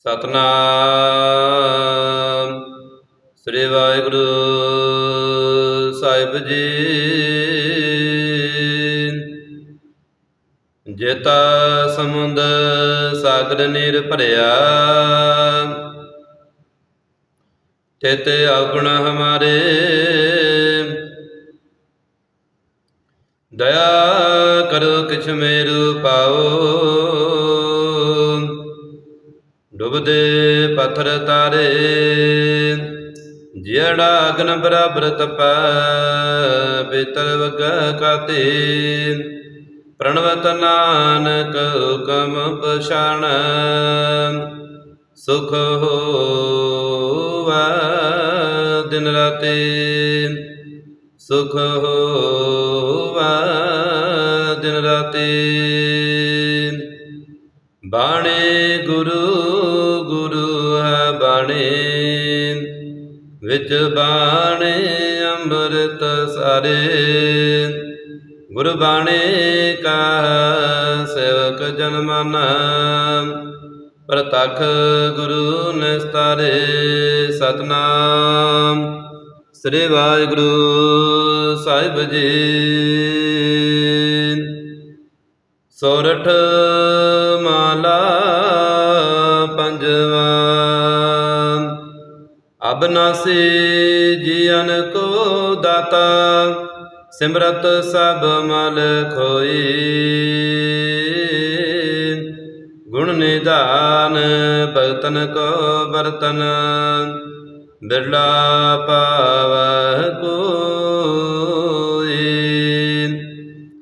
ਸਤਨਾਮ। ਸ੍ਰੀ ਵਾਹਿਗੁਰੂ ਸਾਹਿਬ ਜੀ। ਜੇਤਾ ਸਮੁੰਦ ਸਾਗਰ ਨੀਰ ਭਰਿਆ। ਤੇਤੇ ਔਗਣ ਹਮਾਰੇ। ਦਇਆ ਕਰੋ ਕਿਛ ਮੇਰੂ ਪਾਓ। ਡੁੱਬਦੇ ਪਥਰ ਤਾਰੇ, ਜਿਹੜਾ ਅਗਨ ਬਰਾਬਰ ਤਪੈ ਬੇਤਰ ਵਗ ਕਾਤੇ। ਪ੍ਰਣਵਤ ਨਾਨਕ ਹੁਕਮ ਪਛਾਣ, ਸੁਖ ਹੋਵਾ ਦਿਨ ਰਾਤੇ। ਸੁਖ ਹੋਵਾ ਦਿਨ ਰਾਤੇ। ਬਾਣੇ ਗੁਰੂ ਗੁਰੂ ਹੈ ਬਾਣੇ। ਵਿੱਚ ਬਾਣੇ ਅੰਮ੍ਰਿਤ ਸਾਰੇ। ਗੁਰ ਬਾਣੇ ਕਾ ਸੇਵਕ ਜਨ ਮਨ। ਪ੍ਰਤਖ ਗੁਰੂ ਨਿਸਤਾਰੇ ਸਤਨਾਮ। ਸ੍ਰੀ ਵਾਹਿਗੁਰੂ ਸਾਹਿਬ ਜੀ। ਸੋਰਠ ਮਾਲਾ ਪੰਜਵਾ। ਅਬਨਾਸੀ ਜੀਵਨ ਕੋ ਦਾਤਾ, ਸਿਮਰਤ ਸਭ ਮਲ ਖੋਈ। ਗੁਣ ਨਿਦਾਨ ਭਗਤਨ ਕੋ ਬਰਤਨ ਬਿਰਲਾ ਪਾਵ ਕੋਈ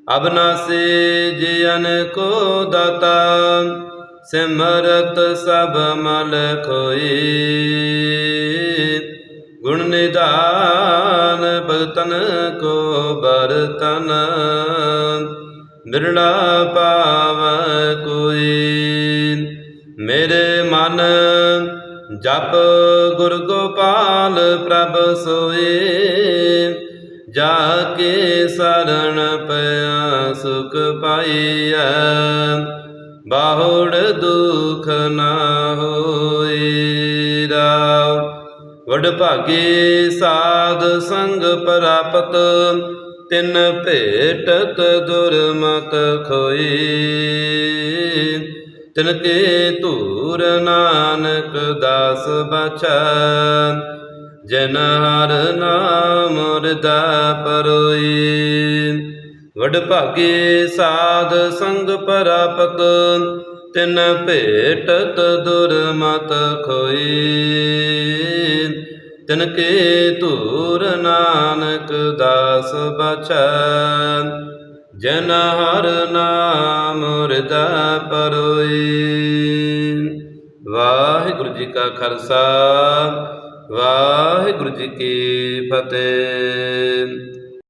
ਅਬਨਾਸੀ ਜੀਵਨ ਕੋ ਦਾਤਾ, ਸਿਮਰਤ ਸਭ ਮਲ ਕੋਈ ਗੁਣ ਨਿਧਾਨ ਭਗਤਨ ਕੋ ਬਰਤਨ ਬਿਰਲਾ ਪਾਵ ਕੋਈ। ਮੇਰੇ ਮਨ ਜਪ ਗੁਰ ਗੋਪਾਲ ਪ੍ਰਭ ਸੋਏ ਜਾ ਕੇ ਸਰਣ ਪਿਆ ਸੁਖ ਪਾਈਐ, ਬਾਹੁੜ ਦੁਖ ਨਾ ਹੋਈ ਰਾਵ ਵਡ ਭਾਗੇ ਸਾਧ ਸੰਗ ਪ੍ਰਾਪਤ, ਤਿੰਨ ਭੇਟਤ ਦੁਰਮਤ ਖੋਈ। ਤਿਨ ਕੇ ਧੂਰ ਨਾਨਕ ਦਾਸ ਬਚੈ ਜਨ ਹਰ ਨਾਮ ਹਿਰਦਾ ਪਰੋਈ। ਵਡ ਭਾਗੇ ਸਾਧ ਸੰਗ ਪ੍ਰਾਪਤ ਤਿਨ ਭੇਟਤ ਦੁਰਮਤ ਖੋਈ। ਤਿਨ ਕੇ ਧੂਰ ਨਾਨਕ ਦਾਸ ਬਚੈ ਜਨ ਹਰ ਨਾਮ ਹਿਰਦਾ ਪਰੋਈ। ਵਾਹਿਗੁਰੂ ਜੀ ਕਾ ਖਾਲਸਾ, ਵਾਹਿਗੁਰੂ ਜੀ ਕੀ ਫਤਿਹ।